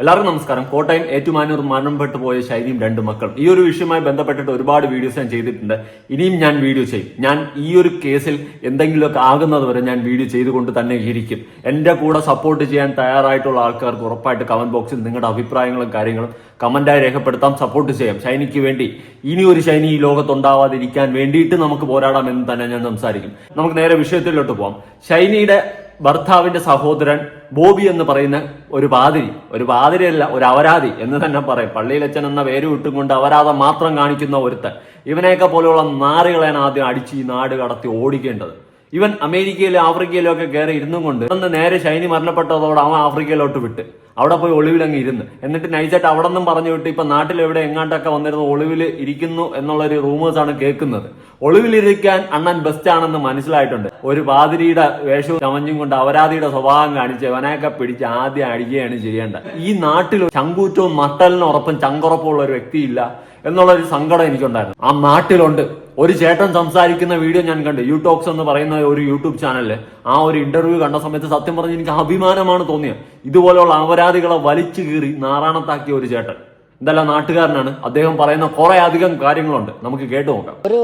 എല്ലാവർക്കും നമസ്കാരം. കോട്ടയം ഏറ്റുമാനൂർ മരണപ്പെട്ടു പോയ ശൈലിയും രണ്ട് മക്കളും. ഈ ഒരു വിഷയവുമായി ബന്ധപ്പെട്ടിട്ട് ഒരുപാട് വീഡിയോസ് ഞാൻ ചെയ്തിട്ടുണ്ട്. ഇനിയും ഞാൻ വീഡിയോ ചെയ്യും. ഞാൻ ഈ ഒരു കേസിൽ എന്തെങ്കിലുമൊക്കെ ആകുന്നത് വരെ ഞാൻ വീഡിയോ ചെയ്തുകൊണ്ട് തന്നെ ഇരിക്കും. എന്റെ കൂടെ സപ്പോർട്ട് ചെയ്യാൻ തയ്യാറായിട്ടുള്ള ആൾക്കാർക്ക് ഉറപ്പായിട്ട് കമന്റ് ബോക്സിൽ നിങ്ങളുടെ അഭിപ്രായങ്ങളും കാര്യങ്ങളും കമന്റായി രേഖപ്പെടുത്താം. സപ്പോർട്ട് ചെയ്യാം. ഷൈനിക്ക് വേണ്ടി. ഇനി ഒരു ഷൈനി ഈ ലോകത്തുണ്ടാവാതിരിക്കാൻ വേണ്ടിയിട്ട് നമുക്ക് പോരാടാം എന്ന് തന്നെ ഞാൻ സംസാരിക്കും. നമുക്ക് നേരെ വിഷയത്തിലോട്ട് പോവാം. ഷൈനിയുടെ ഭർത്താവിന്റെ സഹോദരൻ ബോബി എന്ന് പറയുന്ന ഒരു പാതിരി ഒരു പാതിരിയല്ല ഒരു അവരാതി എന്ന് തന്നെ പറയും. പള്ളിയിലച്ചൻ എന്ന പേര് വിട്ടുകൊണ്ട് അവരാധം മാത്രം കാണിക്കുന്ന ഒരുത്തൻ. ഇവനെയൊക്കെ പോലെയുള്ള നാറുകളെയാണ് ആദ്യം അടിച്ച് ഈ നാട് കടത്തി ഓടിക്കേണ്ടത്. ഇവൻ അമേരിക്കയിലും ആഫ്രിക്കയിലും ഒക്കെ കയറി ഇരുന്നും കൊണ്ട് അന്ന് നേരെ ശൈനി മരണപ്പെട്ടതോടെ അവൻ ആഫ്രിക്കയിലോട്ട് വിട്ട്. അവിടെ പോയി ഒളിവിലങ്ങ് ഇരുന്ന്. എന്നിട്ട് നൈസായിട്ട് അവിടെ നിന്നും പറഞ്ഞു വിട്ട് ഇപ്പൊ നാട്ടിൽ എവിടെ എങ്ങാണ്ടൊക്കെ വന്നിരുന്ന ഒളിവിൽ ഇരിക്കുന്നു എന്നുള്ള ഒരു റൂമേഴ്സ് ആണ് കേൾക്കുന്നത്. ഒളിവിലിരിക്കാൻ അണ്ണൻ ബെസ്റ്റ് ആണെന്ന് മനസ്സിലായിട്ടുണ്ട്. ഒരു പാതിരിയുടെ വേഷവും ചമഞ്ഞും കൊണ്ട് അവരാധിയുടെ സ്വഭാവം കാണിച്ച് അവനെയൊക്കെ പിടിച്ച് ആദ്യം അടിക്കുകയാണ് ചെയ്യേണ്ടത് ഈ നാട്ടിൽ ചങ്കൂറ്റവും മട്ടലിനും ഉറപ്പും ചങ്കുറപ്പുള്ള ഒരു വ്യക്തിയില്ല എന്നുള്ള ഒരു സങ്കടം എനിക്കുണ്ടായിരുന്നു. ആ നാട്ടിലുണ്ട്. ഒരു ചേട്ടൻ സംസാരിക്കുന്ന വീഡിയോ ഞാൻ കണ്ടു. യൂടോക്സ് എന്ന് പറയുന്ന ഒരു യൂട്യൂബ് ചാനലിൽ ആ ഒരു ഇന്റർവ്യൂ കണ്ട സമയത്ത് സത്യം പറഞ്ഞ് എനിക്ക് അഭിമാനമാണ് തോന്നിയത്. ഇതുപോലെയുള്ള അപരാധികളെ വലിച്ചു കീറി നാറാണത്താക്കിയ ഒരു ചേട്ടൻ. എന്തെല്ലാം നാട്ടുകാരനാണ്. അദ്ദേഹം പറയുന്ന കുറെ അധികം കാര്യങ്ങളുണ്ട്. നമുക്ക് കേട്ടു നോക്കാം. ഒരു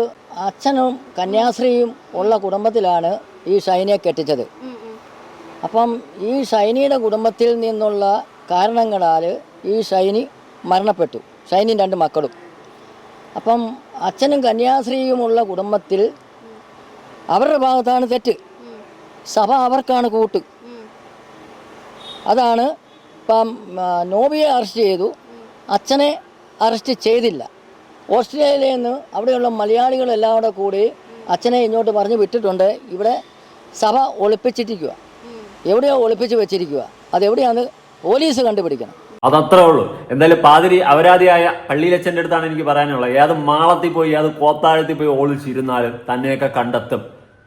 അച്ഛനും കന്യാസ്ത്രീയും ഉള്ള കുടുംബത്തിലാണ് ഈ ഷൈനിയെ കെട്ടിച്ചത്. അപ്പം ഈ ഷൈനിയുടെ കുടുംബത്തിൽ നിന്നുള്ള കാരണങ്ങളാൽ ഈ ഷൈനി മരണപ്പെട്ടു. ഷൈനിയും രണ്ട് മക്കളും. അപ്പം അച്ഛനും കന്യാസ്ത്രീയുമുള്ള കുടുംബത്തിൽ അവരുടെ ഭാഗത്താണ് തെറ്റ്. സഭ അവർക്കാണ് കൂട്ട്. അതാണ് ഇപ്പം നോബിയെ അറസ്റ്റ് ചെയ്തു. അച്ഛനെ അറസ്റ്റ് ചെയ്തില്ല. ഓസ്ട്രേലിയയിൽ നിന്ന് അവിടെയുള്ള മലയാളികളെല്ലാം കൂടെ കൂടി അച്ഛനെ ഇങ്ങോട്ട് പറഞ്ഞു വിട്ടിട്ടുണ്ട്. ഇവിടെ സഭ ഒളിപ്പിച്ചിരിക്കുക എവിടെയോ ഒളിപ്പിച്ച് വെച്ചിരിക്കുക അതെവിടെയാണ് പോലീസ് കണ്ടുപിടിക്കണം. അതത്രേ ഉള്ളൂ. എന്തായാലും പാതിരി അവരാധിയായ പള്ളിയിലച്ഛന്റെ അടുത്താണ് എനിക്ക് പറയാനുള്ളത്. ഏത് മാളത്തിൽ പോയി ഏത് കോത്താഴത്തിൽ പോയി ഓളിച്ചിരുന്നാലും തന്നെയൊക്കെ കണ്ടെത്തും.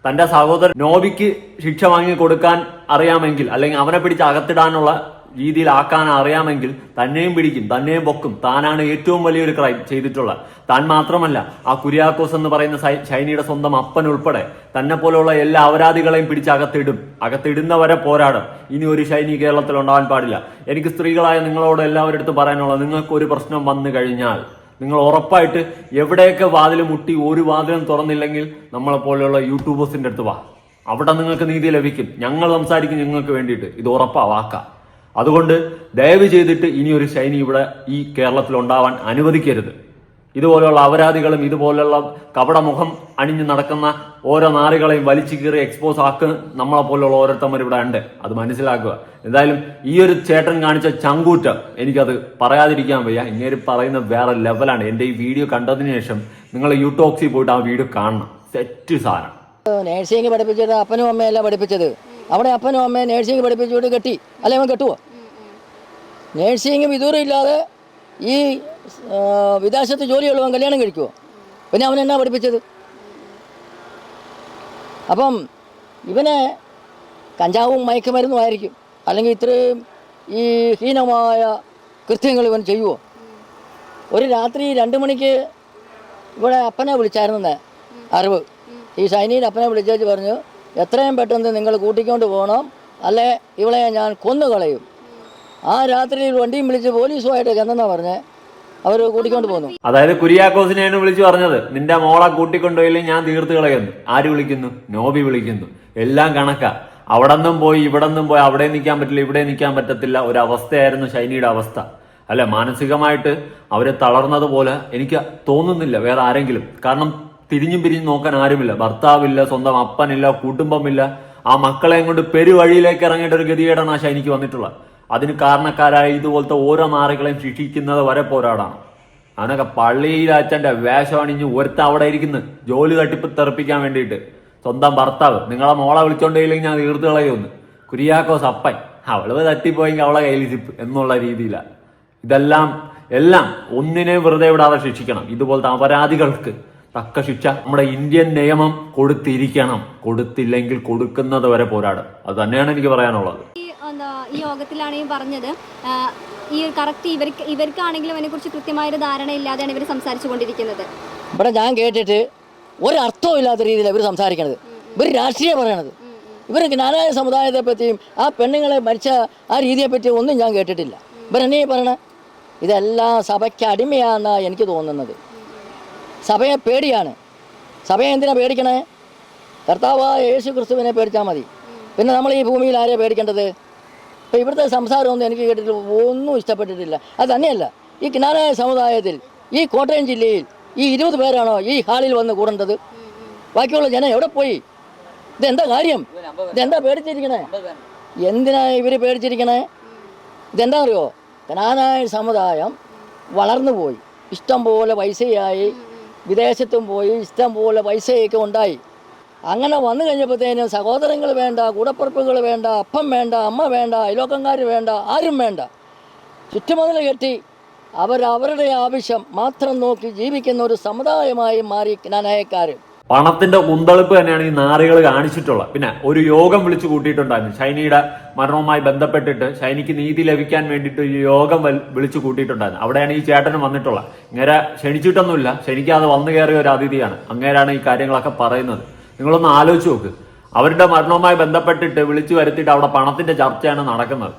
തന്റെ സഹോദരൻ നോബിക്ക് ശിക്ഷ വാങ്ങി കൊടുക്കാൻ അറിയാമെങ്കിൽ അല്ലെങ്കിൽ അവനെ പിടിച്ച് അകത്തിടാനുള്ള രീതിയിലാക്കാൻ അറിയാമെങ്കിൽ തന്നെയും പിടിക്കും തന്നെയും പൊക്കും. താനാണ് ഏറ്റവും വലിയൊരു ക്രൈം ചെയ്തിട്ടുള്ളത്. താൻ മാത്രമല്ല ആ കുര്യാക്കോസ് എന്ന് പറയുന്ന ചൈനയുടെ സ്വന്തം അപ്പൻ ഉൾപ്പെടെ തന്നെ പോലെയുള്ള എല്ലാ അപരാധികളെയും പിടിച്ച് അകത്തിടും. അകത്തിടുന്നവരെ പോരാടും. ഇനി ഒരു ശൈനി കേരളത്തിൽ ഉണ്ടാവാൻ പാടില്ല. എനിക്ക് സ്ത്രീകളായ നിങ്ങളോട് എല്ലാവരുടെ പറയാനുള്ളത് നിങ്ങൾക്ക് ഒരു പ്രശ്നം വന്നു കഴിഞ്ഞാൽ നിങ്ങൾ ഉറപ്പായിട്ട് എവിടെയൊക്കെ വാതിൽ മുട്ടി ഒരു വാതിലും തുറന്നില്ലെങ്കിൽ നമ്മളെ പോലെയുള്ള യൂട്യൂബേഴ്സിന്റെ അടുത്ത് വാ. അവിടെ നിങ്ങൾക്ക് നീതി ലഭിക്കും. ഞങ്ങൾ സംസാരിക്കും നിങ്ങൾക്ക് വേണ്ടിയിട്ട്. ഇത് ഉറപ്പാ വാക്ക. അതുകൊണ്ട് ദയവ് ചെയ്തിട്ട് ഇനിയൊരു ശൈനി ഇവിടെ ഈ കേരളത്തിൽ ഉണ്ടാവാൻ അനുവദിക്കരുത്. ഇതുപോലെയുള്ള അപരാധികളും ഇതുപോലെയുള്ള കപടമുഖം അണിഞ്ഞു നടക്കുന്ന ഓരോ നാളുകളെയും വലിച്ചു കീറി എക്സ്പോസ് ആക്കുന്ന നമ്മളെ പോലെയുള്ള ഓരോരുത്തന്മാർ ഇവിടെ ഉണ്ട്. അത് മനസ്സിലാക്കുക. എന്തായാലും ഈ ഒരു ചേട്ടൻ കാണിച്ച ചങ്കൂറ്റം എനിക്കത് പറയാതിരിക്കാൻ വയ്യ. ഇങ്ങനെ പറയുന്ന വേറെ ലെവലാണ് എന്റെ ഈ വീഡിയോ കണ്ടതിന് ശേഷം നിങ്ങൾ യൂട്യൂബ്സിൽ പോയിട്ട് ആ വീഡിയോ കാണണം. സെറ്റ് സാധനം. നേഴ്സിംഗ് പഠിപ്പിച്ചത് അപ്പനും അമ്മയല്ല പഠിപ്പിച്ചത്. അവിടെ അപ്പനും അമ്മയെ നേഴ്സിംഗ് പഠിപ്പിച്ചുകൊണ്ട് കെട്ടി. അല്ലെ അവൻ കെട്ടുവോ? നേഴ്സിംഗ് വിദൂരം ഇല്ലാതെ ഈ വിദേശത്ത് ജോലിയുള്ളവൻ കല്യാണം കഴിക്കുമോ പിന്നെ അവൻ എന്നാ പഠിപ്പിച്ചത്? അപ്പം ഇവനെ കഞ്ചാവും മയക്കുമരുന്നും ആയിരിക്കും. അല്ലെങ്കിൽ ഇത്രയും ഈ ഹീനമായ കൃത്യങ്ങൾ ഇവൻ ചെയ്യുമോ ഒരു രാത്രി രണ്ട് മണിക്ക് ഇവിടെ അപ്പനെ വിളിച്ചായിരുന്നേ അറിവ്. ഈ ഷൈനിയുടെ അപ്പനെ വിളിച്ചേച്ച് പറഞ്ഞു എത്രയും പെട്ടെന്ന് നിങ്ങൾ കൂട്ടിക്കൊണ്ട് പോകണം. അല്ലെ ഇവളെ ഞാൻ കൊന്നു കളയും ആ രാത്രിയിൽ വണ്ടിയും വിളിച്ച് പോലീസുമായിട്ട് ചെന്നെന്നാ പറഞ്ഞേ. അവർ കൂട്ടിക്കൊണ്ട് പോന്നു. അതായത് കുര്യാക്കോസിനെയാണ് വിളിച്ചു പറഞ്ഞത്. നിന്റെ മോളെ കൂട്ടിക്കൊണ്ടുപോയില്ലെങ്കിൽ ഞാൻ തീർത്ത് കളയുന്നു. ആര് വിളിക്കുന്നു? നോബി വിളിക്കുന്നു. എല്ലാം കണക്കാ. അവിടെ നിന്നും പോയി ഇവിടെ നിന്നും പോയി അവിടെ നിൽക്കാൻ പറ്റില്ല ഇവിടെ നിൽക്കാൻ പറ്റത്തില്ല. ഒരു അവസ്ഥയായിരുന്നു ഷൈനിയുടെ അവസ്ഥ. അല്ലെ? മാനസികമായിട്ട് അവരെ തളർന്നതുപോലെ എനിക്ക് തോന്നുന്നില്ല വേറെ ആരെങ്കിലും. കാരണം തിരിഞ്ഞും പിരിഞ്ഞും നോക്കാൻ ആരുമില്ല. ഭർത്താവില്ല സ്വന്തം അപ്പനില്ല കുടുംബമില്ല. ആ മക്കളെയും കൊണ്ട് പെരുവഴിയിലേക്ക് ഇറങ്ങേണ്ട ഒരു ഗതികേടാണ് ആ ഷൈനിക്ക് വന്നിട്ടുള്ളത്. അതിന് കാരണക്കാരായ ഇതുപോലത്തെ ഓരോ മാറികളെയും ശിക്ഷിക്കുന്നത് വരെ പോരാടാണ്. അവനൊക്കെ പള്ളിയിൽ അച്ഛന്റെ വേഷം അണിഞ്ഞ് ഒരുത്ത അവിടെ ഇരിക്കുന്നു. ജോലി തട്ടിപ്പ് തെറിപ്പിക്കാൻ വേണ്ടിയിട്ട്. സ്വന്തം ഭർത്താവ്. നിങ്ങളെ മോളെ വിളിച്ചോണ്ടെങ്കിൽ ഞാൻ തീർത്ത് കളയുമെന്ന്. കുര്യാക്കോസ് അപ്പൻ. അവൾ തട്ടിപ്പോയെങ്കിൽ അവളെ കയ്യിൽ ചിപ്പ് എന്നുള്ള രീതിയിലാണ് ഇതെല്ലാം എല്ലാം ഒന്നിനെ വെറുതെ വിടാതെ ശിക്ഷിക്കണം. ഇതുപോലത്തെ അപരാധികൾക്ക് തക്ക ശിക്ഷ നമ്മുടെ ഇന്ത്യൻ നിയമം കൊടുത്തിരിക്കണം. കൊടുത്തില്ലെങ്കിൽ കൊടുക്കുന്നത് വരെ പോരാടും. അത് തന്നെയാണ് എനിക്ക് പറയാനുള്ളത്. ഈ എന്താ ഈ പറഞ്ഞത്. ഈ കറക്റ്റ് ഇവർക്ക് ഇവർക്കാണെങ്കിലും അതിനെക്കുറിച്ച് കൃത്യമായൊരു ധാരണ ഇല്ലാതെയാണ് ഇവർ സംസാരിച്ചു കൊണ്ടിരിക്കുന്നത് ഇവിടെ ഞാൻ കേട്ടിട്ട് ഒരർത്ഥവും ഇല്ലാത്ത രീതിയിലാണ് ഇവർ സംസാരിക്കണത്. ഇവർ രാഷ്ട്രീയം പറയണത്. ഇവർ ജ്ഞാനായ സമുദായത്തെ പറ്റിയും ആ പെണ്ണുങ്ങളെ മരിച്ച ആ രീതിയെ പറ്റിയും ഒന്നും ഞാൻ കേട്ടിട്ടില്ല. ഇവരെന്നീ പറയണ? ഇതെല്ലാം സഭയ്ക്ക് അടിമയാണെന്നാണ് എനിക്ക് തോന്നുന്നത്. സഭയെ പേടിയാണ്. സഭയെ എന്തിനാ പേടിക്കണേ? കർത്താവായ യേശു ക്രിസ്തുവിനെ പേടിച്ചാൽ മതി. പിന്നെ നമ്മൾ ഈ ഭൂമിയിൽ ആരെയാണ് പേടിക്കേണ്ടത്? ഇപ്പം ഇവിടുത്തെ സംസാരമൊന്നും എനിക്ക് കേട്ടിട്ട് ഒന്നും ഇഷ്ടപ്പെട്ടിട്ടില്ല. അത് തന്നെയല്ല ഈ കിനാരായ സമുദായത്തിൽ ഈ കോട്ടയം ജില്ലയിൽ ഈ ഇരുപത് പേരാണോ ഈ ഹാളിൽ വന്ന് കൂടേണ്ടത്? ബാക്കിയുള്ള ജനം എവിടെ പോയി? ഇതെന്താ കാര്യം? ഇതെന്താ പേടിച്ചിരിക്കണേ? എന്തിനാ ഇവർ പേടിച്ചിരിക്കണേ? ഇതെന്താ അറിയോ? കനാനായ സമുദായം വളർന്നു പോയി. ഇഷ്ടം പോലെ പൈസയായി. വിദേശത്തും പോയി. ഇഷ്ടം പോലെ പൈസയൊക്കെ ഉണ്ടായി. അങ്ങനെ വന്നു കഴിഞ്ഞപ്പോഴത്തേനും സഹോദരങ്ങൾ വേണ്ട കൂടപ്പുറപ്പുകൾ വേണ്ട അപ്പം വേണ്ട അമ്മ വേണ്ട അയലോക്കംകാർ വേണ്ട ആരും വേണ്ട. ചുറ്റുമതിൽ കെട്ടി അവരവരുടെ ആവശ്യം മാത്രം നോക്കി ജീവിക്കുന്ന ഒരു സമുദായമായി മാറി കനാനായക്കാർ പണത്തിന്റെ മുന്തളിപ്പ് തന്നെയാണ് ഈ നാറികൾ കാണിച്ചിട്ടുള്ളത്. പിന്നെ ഒരു യോഗം വിളിച്ചു കൂട്ടിയിട്ടുണ്ടായിരുന്നു. ഷൈനിയുടെ മരണവുമായി ബന്ധപ്പെട്ടിട്ട് ഷൈനിക്ക് നീതി ലഭിക്കാൻ വേണ്ടിയിട്ട് ഒരു യോഗം വിളിച്ചു കൂട്ടിയിട്ടുണ്ടായിരുന്നു. അവിടെയാണ് ഈ ചേട്ടന് വന്നിട്ടുള്ളത്. ഇങ്ങനെ ക്ഷണിച്ചിട്ടൊന്നുമില്ല. ക്ഷണിക്കാതെ വന്നു കയറിയ ഒരു അതിഥിയാണ്. അങ്ങേരാണ് ഈ കാര്യങ്ങളൊക്കെ പറയുന്നത്. നിങ്ങളൊന്ന് ആലോചിച്ച് നോക്ക്. അവരുടെ മരണവുമായി ബന്ധപ്പെട്ടിട്ട് വിളിച്ചു വരുത്തിയിട്ട് അവിടെ പണത്തിന്റെ ചർച്ചയാണ് നടക്കുന്നത്.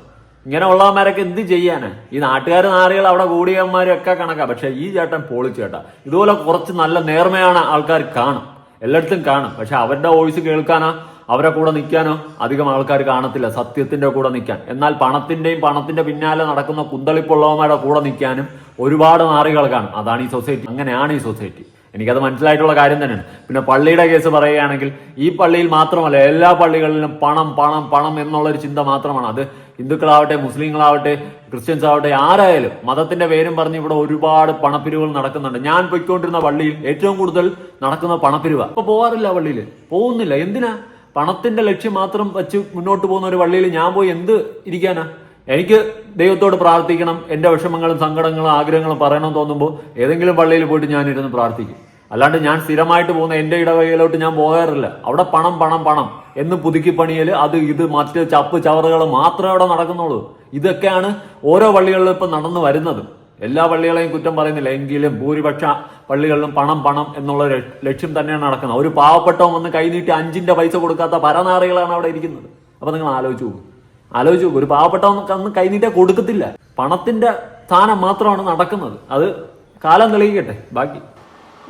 ഇങ്ങനെ ഉള്ളവന്മാരൊക്കെ എന്ത് ചെയ്യാന്? ഈ നാട്ടുകാർ നാറികൾ അവിടെ കൂടിയന്മാരും ഒക്കെ കണക്കാ. പക്ഷെ ഈ ചേട്ടൻ പൊളിച്ചു ചേട്ടാ ഇതുപോലെ കുറച്ച് നല്ല നേർമയാണ് ആൾക്കാർ കാണും. എല്ലായിടത്തും കാണും. പക്ഷെ അവരുടെ വോയിസ് കേൾക്കാനോ? അവരെ കൂടെ നിൽക്കാനോ? അധികം ആൾക്കാർ കാണത്തില്ല. സത്യത്തിന്റെ കൂടെ നിൽക്കാൻ. എന്നാൽ പണത്തിന്റെയും പണത്തിന്റെ പിന്നാലെ നടക്കുന്ന കുന്തളിപ്പുള്ളവന്മാരുടെ കൂടെ നിൽക്കാനും ഒരുപാട് നാറികൾ കാണും. അതാണ് ഈ സൊസൈറ്റി. അങ്ങനെയാണ് ഈ സൊസൈറ്റി. എനിക്കത് മനസ്സിലായിട്ടുള്ള കാര്യം തന്നെയാണ്. പിന്നെ പള്ളിയുടെ കേസ് പറയുകയാണെങ്കിൽ ഈ പള്ളിയിൽ മാത്രമല്ല എല്ലാ പള്ളികളിലും പണം പണം പണം എന്നുള്ളൊരു ചിന്ത മാത്രമാണ്. അത് ഹിന്ദുക്കളാവട്ടെ മുസ്ലിങ്ങളാവട്ടെ ക്രിസ്ത്യൻസ് ആവട്ടെ ആരായാലും മതത്തിന്റെ പേരും പറഞ്ഞ് ഇവിടെ ഒരുപാട് പണപ്പിരിവുകൾ നടക്കുന്നുണ്ട്. ഞാൻ പൊയ്ക്കൊണ്ടിരുന്ന പള്ളിയിൽ ഏറ്റവും കൂടുതൽ നടക്കുന്ന പണപ്പിരിവ. ഇപ്പൊ പോവാറില്ല പള്ളിയിൽ? പോകുന്നില്ല എന്തിനാ? പണത്തിന്റെ ലക്ഷ്യം മാത്രം വെച്ച് മുന്നോട്ട് പോകുന്ന ഒരു പള്ളിയിൽ ഞാൻ പോയി എന്ത് ഇരിക്കാനാ? എനിക്ക് ദൈവത്തോട് പ്രാർത്ഥിക്കണം എന്റെ വിഷമങ്ങളും സങ്കടങ്ങളും ആഗ്രഹങ്ങളും പറയണമെന്ന് തോന്നുമ്പോൾ ഏതെങ്കിലും പള്ളിയിൽ പോയിട്ട് ഞാൻ ഇരുന്ന് പ്രാർത്ഥിക്കും. അല്ലാണ്ട് ഞാൻ സ്ഥിരമായിട്ട് പോകുന്ന എന്റെ ഇടവകയിലോട്ട് ഞാൻ പോകാറില്ല. അവിടെ പണം പണം പണം. എന്ന് പുതുക്കി പണിയൽ അത് ഇത് മറ്റ് ചപ്പ് ചവറുകൾ മാത്രമേ അവിടെ നടക്കുന്നുള്ളൂ. ഇതൊക്കെയാണ് ഓരോ പള്ളികളിലും ഇപ്പം നടന്നു വരുന്നത്. എല്ലാ പള്ളികളെയും കുറ്റം പറയുന്നില്ല. എങ്കിലും ഭൂരിപക്ഷ പള്ളികളിലും പണം പണം എന്നുള്ള ലക്ഷ്യം തന്നെയാണ് നടക്കുന്നത്. ഒരു പാവപ്പെട്ടവൻ വന്ന് കൈനീട്ടി അഞ്ചിന്റെ പൈസ കൊടുക്കാത്ത പരനാറികളാണ് അവിടെ ഇരിക്കുന്നത്. അപ്പൊ നിങ്ങൾ ആലോചിച്ചു പോകും ആലോചിച്ച് നോക്കൂ ഒരു പാവപ്പെട്ടവൻ അന്ന് കൈനീട്ടേ കൊടുക്കത്തില്ല. പണത്തിന്റെ സ്ഥാനം മാത്രമാണ് നടക്കുന്നത്. അത് കാലം തെളിയിക്കട്ടെ. ബാക്കി.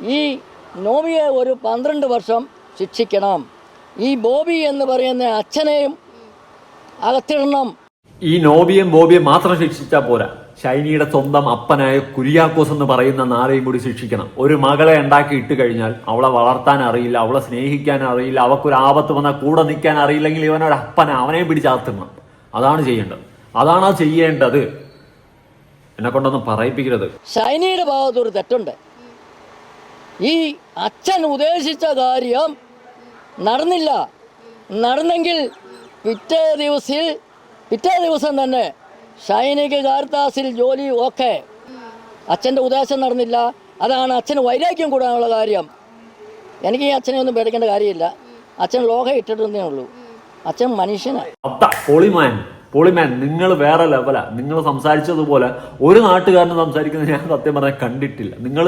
ഈ നോബിയെ ഒരു പന്ത്രണ്ട് വർഷം ശിക്ഷിക്കണം. ഈ ബോബി എന്ന് പറയുന്ന അച്ഛനെയും അകത്തിടണം. ഈ നോബിയും ബോബിയും മാത്രം ശിക്ഷിച്ചാൽ പോരാ. ഷൈനിയുടെ സ്വന്തം അപ്പനായ കുര്യാക്കോസ് എന്ന് പറയുന്ന നാളെയും കൂടി ശിക്ഷിക്കണം. ഒരു മകളെ ഉണ്ടാക്കി ഇട്ട് കഴിഞ്ഞാൽ അവളെ വളർത്താൻ അറിയില്ല അവളെ സ്നേഹിക്കാൻ അറിയില്ല അവക്കൊരു ആപത്ത് വന്നാൽ കൂടെ നിൽക്കാൻ അറിയില്ലെങ്കിൽ ഇവനൊരു അപ്പന അവനെയും പിടിച്ചാത്തണം അതാണ് ചെയ്യേണ്ടത്. അതാണ് ആ ചെയ്യേണ്ടത്. എന്നെ കൊണ്ടൊന്നും പറയിപ്പിക്കരുത്. ഷൈനിയുടെ ഭാഗത്തൊരു തെറ്റുണ്ട്. ഈ അച്ഛൻ ഉദ്ദേശിച്ച കാര്യം നടന്നില്ല. നടന്നെങ്കിൽ പിറ്റേ ദിവസിൽ പിറ്റേ ദിവസം തന്നെ ഷൈനിക്ക് കാർത്താസിൽ ജോലി ഓക്കെ അച്ഛന്റെ ഉദ്ദേശം നടന്നില്ല. അതാണ് അച്ഛന് വൈരാഗ്യം കൂടാനുള്ള കാര്യം. എനിക്ക് ഈ അച്ഛനെ ഒന്നും പേടിക്കേണ്ട കാര്യമില്ല. അച്ഛൻ ലോകം ഇട്ടിട്ടുണ്ടേ ഉള്ളൂ. അച്ഛൻ മനുഷ്യനാണ് അത്ത പൊളിമാൻ പൊളിമാൻ നിങ്ങൾ വേറെ ലെവലാ നിങ്ങൾ സംസാരിച്ചതുപോലെ ഒരു നാട്ടുകാരന് സംസാരിക്കുന്നത് ഞാൻ സത്യം പറഞ്ഞാൽ കണ്ടിട്ടില്ല. നിങ്ങൾ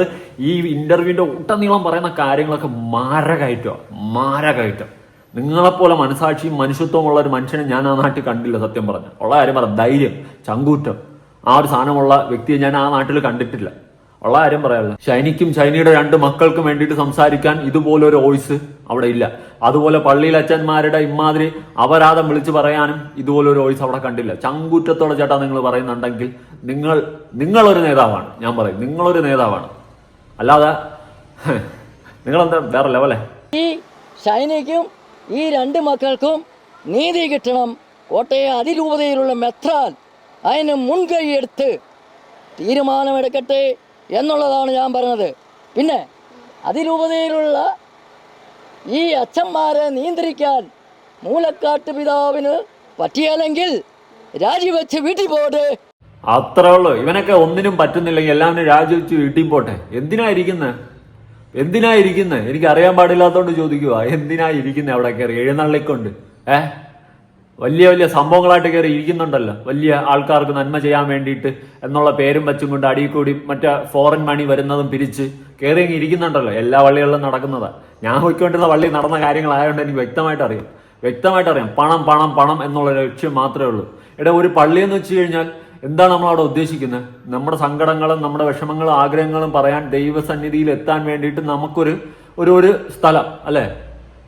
ഈ ഇന്റർവ്യൂവിന്റെ ഒട്ടനീളം പറയുന്ന കാര്യങ്ങളൊക്കെ മാരകയറ്റോ മാരകയറ്റം നിങ്ങളെപ്പോലെ മനസാക്ഷിയും മനുഷ്യത്വമുള്ള ഒരു മനുഷ്യനെ ഞാൻ ആ നാട്ടിൽ കണ്ടില്ല സത്യം പറഞ്ഞു ഉള്ള കാര്യം പറ ധൈര്യം ചങ്കൂറ്റം. ആ ഒരു സാധനമുള്ള വ്യക്തിയെ ഞാൻ ആ നാട്ടിൽ കണ്ടിട്ടില്ല. ഉള്ള കാര്യം പറയാനുള്ള ഷൈനിക്കും ഷൈനിയുടെ രണ്ട് മക്കൾക്കും വേണ്ടിയിട്ട് സംസാരിക്കാൻ ഇതുപോലെ ഒരു വോയിസ് അവിടെ ഇല്ല. അതുപോലെ പള്ളിയിൽ അച്ഛന്മാരുടെ ഇമാതിരി അപരാധം വിളിച്ചു പറയാനും ഇതുപോലെ ഒരു വോയിസ് അവിടെ കണ്ടില്ല. ചങ്കൂറ്റത്തോടെ ചേട്ടാ നിങ്ങൾ പറയുന്നുണ്ടെങ്കിൽ നിങ്ങൾ നിങ്ങളൊരു നേതാവാണ്. ഞാൻ പറയും നിങ്ങളൊരു നേതാവാണ്. അല്ലാതെ നിങ്ങളെന്താ വേറെ ലെവലേ ഈ ഷൈനിക്കും ഈ രണ്ട് മക്കൾക്കും നീതി കിട്ടണം. കോട്ടയെ അതിരൂപതയിലുള്ള മെത്രാൻ അതിന് മുൻകൈയെടുത്ത് തീരുമാനമെടുക്കട്ടെ എന്നുള്ളതാണ് ഞാൻ പറഞ്ഞത്. പിന്നെ അതിരൂപതയിലുള്ള ഈ അച്ഛന്മാരെ നിയന്ത്രിക്കാൻ മൂലക്കാട്ട് പിതാവിന് പറ്റിയാലെങ്കിൽ രാജിവെച്ച് വീട്ടിൽ പോട്ടെ. അത്രേ ഉള്ളൂ. ഇവനൊക്കെ ഒന്നിനും പറ്റുന്നില്ലെങ്കിൽ എല്ലാവരും രാജിവെച്ച് വീട്ടിൽ പോട്ടെ. എന്തിനാ ഇരിക്കുന്നത് എന്തിനാ ഇരിക്കുന്നത് എനിക്ക് അറിയാൻ പാടില്ലാത്തോണ്ട് ചോദിക്കുക എന്തിനാ ഇരിക്കുന്നത് അവിടെ കയറി? എഴുന്നള്ളിക്കൊണ്ട്. ഏ? വലിയ വലിയ സംഭവങ്ങളായിട്ട് കയറി ഇരിക്കുന്നുണ്ടല്ലോ. വലിയ ആൾക്കാർക്ക് നന്മ ചെയ്യാൻ വേണ്ടിയിട്ട് എന്നുള്ള പേരും വെച്ചും കൊണ്ട് അടിയിൽ കൂടി മറ്റേ ഫോറിൻ മണി വരുന്നതും പിരിച്ച് കയറി ഇരിക്കുന്നുണ്ടല്ലോ എല്ലാ വള്ളികളിലും നടക്കുന്നത്. ഞാൻ പോയിക്കൊണ്ടിരുന്ന വള്ളി നടന്ന കാര്യങ്ങളായതുകൊണ്ട് എനിക്ക് വ്യക്തമായിട്ട് അറിയാം. വ്യക്തമായിട്ട് അറിയാം. പണം പണം പണം എന്നുള്ള ലക്ഷ്യം മാത്രമേ ഉള്ളൂ. ഇവിടെ ഒരു പള്ളി എന്ന് വെച്ച് കഴിഞ്ഞാൽ എന്താണ് നമ്മൾ അവിടെ ഉദ്ദേശിക്കുന്നത് നമ്മുടെ സങ്കടങ്ങളും നമ്മുടെ വിഷമങ്ങളും ആഗ്രഹങ്ങളും പറയാൻ ദൈവസന്നിധിയിൽ എത്താൻ വേണ്ടിയിട്ട് നമുക്കൊരു ഒരു ഒരു സ്ഥലം അല്ലെ?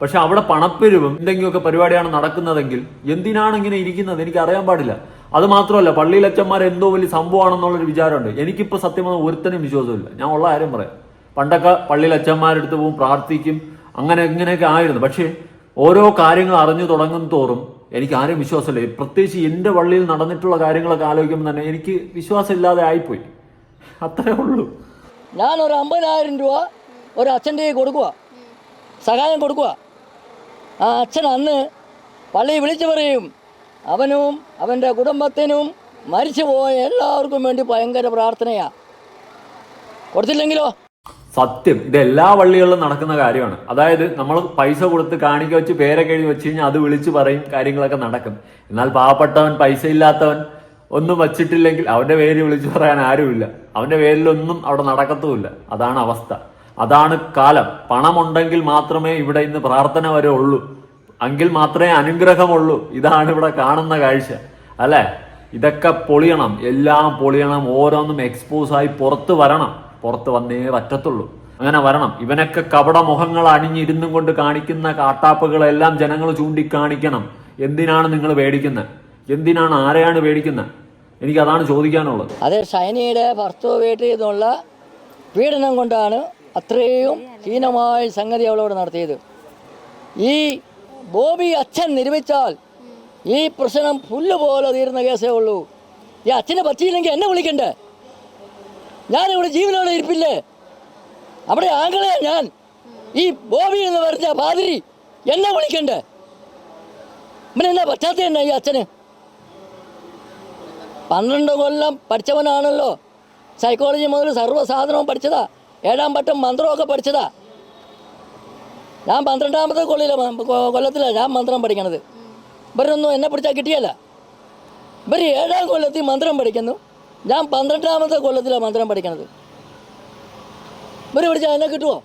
പക്ഷെ അവിടെ പണപ്പെരുവും എന്തെങ്കിലുമൊക്കെ പരിപാടിയാണ് നടക്കുന്നതെങ്കിൽ എന്തിനാണ് ഇങ്ങനെ ഇരിക്കുന്നത്? എനിക്ക് അറിയാൻ പാടില്ല. അത് മാത്രമല്ല പള്ളിയിലച്ചന്മാർ എന്തോ വലിയ സംഭവമാണെന്നുള്ളൊരു വിചാരമുണ്ട്. എനിക്കിപ്പോൾ സത്യം ഒരുത്തനും വിശ്വാസമില്ല. ഞാൻ ഉള്ള കാര്യം പറയാം. പണ്ടൊക്കെ പള്ളിയിൽ അച്ഛന്മാരെടുത്ത് പോകും പ്രാർത്ഥിക്കും അങ്ങനെ ഇങ്ങനെയൊക്കെ ആയിരുന്നു. പക്ഷേ ഓരോ കാര്യങ്ങൾ അറിഞ്ഞു തുടങ്ങും തോറും എനിക്ക് ആരും വിശ്വാസമില്ല. പ്രത്യേകിച്ച് എന്റെ പള്ളിയിൽ നടന്നിട്ടുള്ള കാര്യങ്ങളൊക്കെ ആലോചിക്കുമ്പോൾ തന്നെ എനിക്ക് വിശ്വാസമില്ലാതെ ആയിപ്പോയി. അത്രേ ഉള്ളൂ. ഞാൻ ഒരു അമ്പതിനായിരം രൂപ ഒരു അച്ഛന്റെ കൊടുക്കുക സഹായം കൊടുക്കുക ആ അച്ഛൻ അന്ന് പള്ളി വിളിച്ചു പറയും അവനും അവന്റെ കുടുംബത്തിനും മരിച്ചു പോയ എല്ലാവർക്കും വേണ്ടി ഭയങ്കര പ്രാർത്ഥനയാ. കൊടുത്തില്ലെങ്കിലോ? സത്യം. ഇത് എല്ലാ പള്ളികളിലും നടക്കുന്ന കാര്യമാണ്. അതായത് നമ്മൾ പൈസ കൊടുത്ത് കാണിക്ക വെച്ച് പേരൊക്കെ എഴുതി വെച്ച് കഴിഞ്ഞാൽ അത് വിളിച്ചു പറയും കാര്യങ്ങളൊക്കെ നടക്കും. എന്നാൽ പാവപ്പെട്ടവൻ പൈസ ഇല്ലാത്തവൻ ഒന്നും വച്ചിട്ടില്ലെങ്കിൽ അവന്റെ പേര് വിളിച്ചു പറയാൻ ആരുമില്ല. അവന്റെ പേരിലൊന്നും അവിടെ നടക്കത്തുമില്ല. അതാണ് അവസ്ഥ. അതാണ് കാലം. പണമുണ്ടെങ്കിൽ മാത്രമേ ഇവിടെ ഇന്ന് പ്രാർത്ഥന വരെ ഉള്ളൂ. എങ്കിൽ മാത്രമേ അനുഗ്രഹമുള്ളൂ. ഇതാണ് ഇവിടെ കാണുന്ന കാഴ്ച. അല്ലെ? ഇതൊക്കെ പൊളിയണം. എല്ലാം പൊളിയണം. ഓരോന്നും എക്സ്പോസ് ആയി പുറത്ത് വരണം. പുറത്ത് വന്നേ പറ്റത്തുള്ളൂ. അങ്ങനെ വരണം. ഇവനൊക്കെ കപട മുഖങ്ങൾ അണിഞ്ഞിരുന്നും കൊണ്ട് കാണിക്കുന്ന കാട്ടാപ്പുകളെല്ലാം ജനങ്ങൾ ചൂണ്ടിക്കാണിക്കണം. എന്തിനാണ് നിങ്ങൾ പേടിക്കുന്നത്? എന്തിനാണ് ആരെയാണ് പേടിക്കുന്നത്? എനിക്ക് അതാണ് ചോദിക്കാനുള്ളത്. അത് ഷൈനയുടെ ഭർത്തൃ വീട്ടിൽ നിന്നുള്ള പീഡനം കൊണ്ടാണ് അത്രയും ഹീനമായ സംഗതി അവളോട് നടത്തിയത്. ഈ ബോബി അച്ഛൻ നിർമ്മിച്ചാൽ ഈ പ്രശ്നം പുല്ല് പോലെ തീരുന്ന കേസേ ഉള്ളൂ. ഈ അച്ഛനെ പറ്റിയില്ലെങ്കിൽ എന്നെ വിളിക്കണ്ടേ? ഞാനിവിടെ ജീവനോടെ ഇരിപ്പില്ലേ? അവിടെ ആങ്ങളെ ഞാൻ. ഈ ബോബി എന്ന് പറഞ്ഞ പാതിരി എന്നെ വിളിക്കണ്ടേ? പിന്നെ എന്നാ പറ്റാത്ത എന്നാ ഈ അച്ഛന്? പന്ത്രണ്ട് കൊല്ലം പഠിച്ചവനാണല്ലോ. സൈക്കോളജി മുതൽ സർവസാധനവും പഠിച്ചതാ. ഏഴാം പട്ടം മന്ത്രമൊക്കെ പഠിച്ചതാ. ഞാൻ പന്ത്രണ്ടാമത്തെ കൊള്ളില കൊല്ലത്തിലാണ് ഞാൻ മന്ത്രം പഠിക്കണത്. ഇവരൊന്നും എന്നെ പിടിച്ചാൽ കിട്ടിയല്ല. ഇവർ ഏഴാം കൊല്ലത്തിൽ മന്ത്രം പഠിക്കുന്നു. ഞാൻ പന്ത്രണ്ടാമത്തെ കൊല്ലത്തിലാണ് മന്ത്രം പഠിക്കണത്. ഇവർ പിടിച്ചാൽ എന്നെ കിട്ടുമോ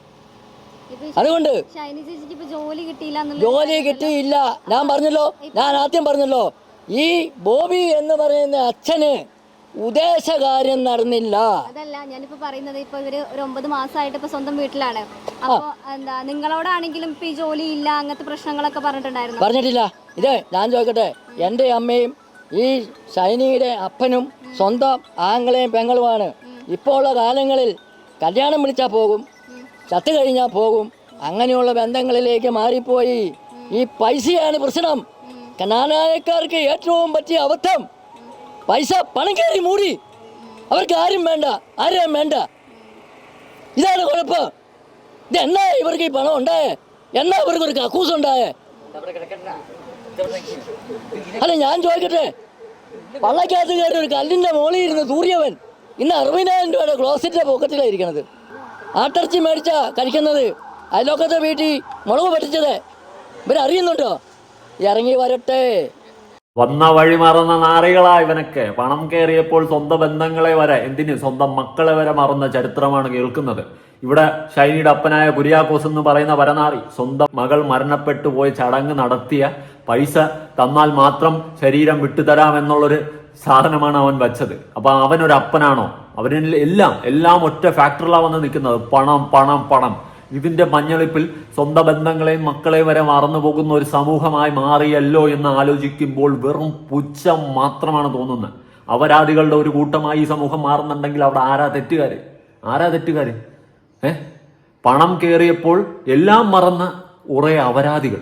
അതുകൊണ്ട് ജോലി കിട്ടിയില്ല ഞാൻ പറഞ്ഞല്ലോ ഞാൻ ആദ്യം പറഞ്ഞല്ലോ ഈ ബോബി എന്ന് പറയുന്ന അച്ഛന് ഉദ്ദേശകാര്യം നടന്നില്ല. അതല്ല ഞാനിപ്പോ പറയുന്നത് ഇപ്പൊ ഇവർ ഒരു ഒമ്പത് മാസമായിട്ട് ഇപ്പൊ സ്വന്തം വീട്ടിലാണ്. അപ്പൊ എന്താ നിങ്ങളോടാണെങ്കിലും ഇപ്പൊ ഈ ജോലി ഇല്ല അങ്ങനത്തെ പ്രശ്നങ്ങളൊക്കെ പറഞ്ഞിട്ടുണ്ടായിരുന്നു? പറഞ്ഞിട്ടില്ല. ഇത് ഞാൻ ചോദിക്കട്ടെ എന്റെ അമ്മയും ഈ ഷൈനിയുടെ അപ്പനും സ്വന്തം ആങ്ങളെയും പെങ്ങളുമാണ്. ഇപ്പോൾ ഉള്ള കാലങ്ങളിൽ കല്യാണം വിളിച്ചാൽ പോകും ചത്തു കഴിഞ്ഞാൽ പോകും അങ്ങനെയുള്ള ബന്ധങ്ങളിലേക്ക് മാറിപ്പോയി. ഈ പൈസയാണ് പ്രശ്നം. കനാനായക്കാർക്ക് ഏറ്റവും പറ്റിയ അബദ്ധം. പൈസ പണം കയറി മൂടി. അവർക്ക് ആരും വേണ്ട ആരെയും വേണ്ട. ഇതാണ് കുഴപ്പം. ഇത് എന്നാ ഇവർക്ക് ഈ പണം ഉണ്ടായേ? എന്നാ ഇവർക്ക് ഒരു കക്കൂസ് ഉണ്ടായേ? അല്ല ഞാൻ ചോദിക്കട്ടെ. പള്ളക്കകത്ത് കയറി ഒരു കല്ലിന്റെ മുകളിൽ ഇരുന്ന് തൂറിയവൻ ഇന്ന് അറുപതിനായിരം രൂപയുടെ ക്ലോസറ്റിന്റെ പോക്കറ്റിലാണ് ഇരിക്കണത്. ആട്ടിറച്ചി മേടിച്ചാ കഴിക്കുന്നത്. അയലോക്കത്തെ വീട്ടിൽ മുളക് പറ്റിച്ചത് ഇവരറിയുന്നുണ്ടോ? ഇറങ്ങി വരട്ടെ. വന്ന വഴി മറന്ന നാറികളാ ഇവനൊക്കെ. പണം കയറിയപ്പോൾ സ്വന്തം ബന്ധങ്ങളെ വരെ എന്തിന്? സ്വന്തം മക്കളെ വരെ മറന്ന ചരിത്രമാണ് കേൾക്കുന്നത്. ഇവിടെ ഷൈനിയുടെ അപ്പനായ കുര്യാക്കോസ് എന്ന് പറയുന്ന വരനാറി സ്വന്തം മകൾ മരണപ്പെട്ടു പോയ ചടങ്ങ് നടത്തിയ പൈസ തന്നാൽ മാത്രം ശരീരം വിട്ടുതരാം എന്നുള്ളൊരു സാധനമാണ് അവൻ വെച്ചത്. അപ്പൊ അവനൊരു അപ്പനാണോ അവനിൽ എല്ലാം എല്ലാം ഒറ്റ ഫാക്ടറിലാണ് വന്ന് നിൽക്കുന്നത്. പണം പണം പണം. ഇതിന്റെ മഞ്ഞളിപ്പിൽ സ്വന്തം ബന്ധങ്ങളെയും മക്കളെയും വരെ മറന്നു പോകുന്ന ഒരു സമൂഹമായി മാറിയല്ലോ എന്ന് ആലോചിക്കുമ്പോൾ വെറും പുച്ഛം മാത്രമാണ് തോന്നുന്നത്. അപരാധികളുടെ ഒരു കൂട്ടമായി ഈ സമൂഹം മാറുന്നുണ്ടെങ്കിൽ അവിടെ ആരാ തെറ്റുകാര്? ആരാ തെറ്റുകാര്? ഏ? പണം കയറിയപ്പോൾ എല്ലാം മറന്ന ഉറേ അപരാധികൾ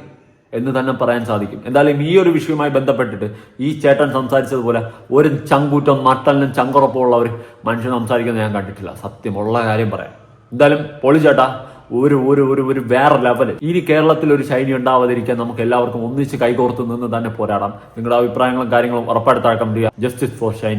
എന്ന് തന്നെ പറയാൻ സാധിക്കും. എന്തായാലും ഈ ഒരു വിഷയവുമായി ബന്ധപ്പെട്ടിട്ട് ഈ ചേട്ടൻ സംസാരിച്ചതുപോലെ ഒരു ചങ്കൂറ്റം നട്ടലിനും ചങ്കുറപ്പുള്ള ഒരു മനുഷ്യൻ സംസാരിക്കുന്നത് ഞാൻ കണ്ടിട്ടില്ല. സത്യമുള്ള കാര്യം പറയാം. എന്തായാലും പൊളി ചേട്ടാ ഒരു ഒരു ഒരു ഒരു വേറെ ലെവൽ ഇനി കേരളത്തിൽ ഒരു ശൈലി ഉണ്ടാവാതിരിക്കാൻ നമുക്ക് എല്ലാവർക്കും ഒന്നിച്ച് കൈകോർത്ത് നിന്ന് തന്നെ പോരാടാം. നിങ്ങളുടെ അഭിപ്രായങ്ങളും കാര്യങ്ങളും ഉറപ്പായിട്ട് കമന്റ് ജസ്റ്റിസ് ഫോർ ഷൈനി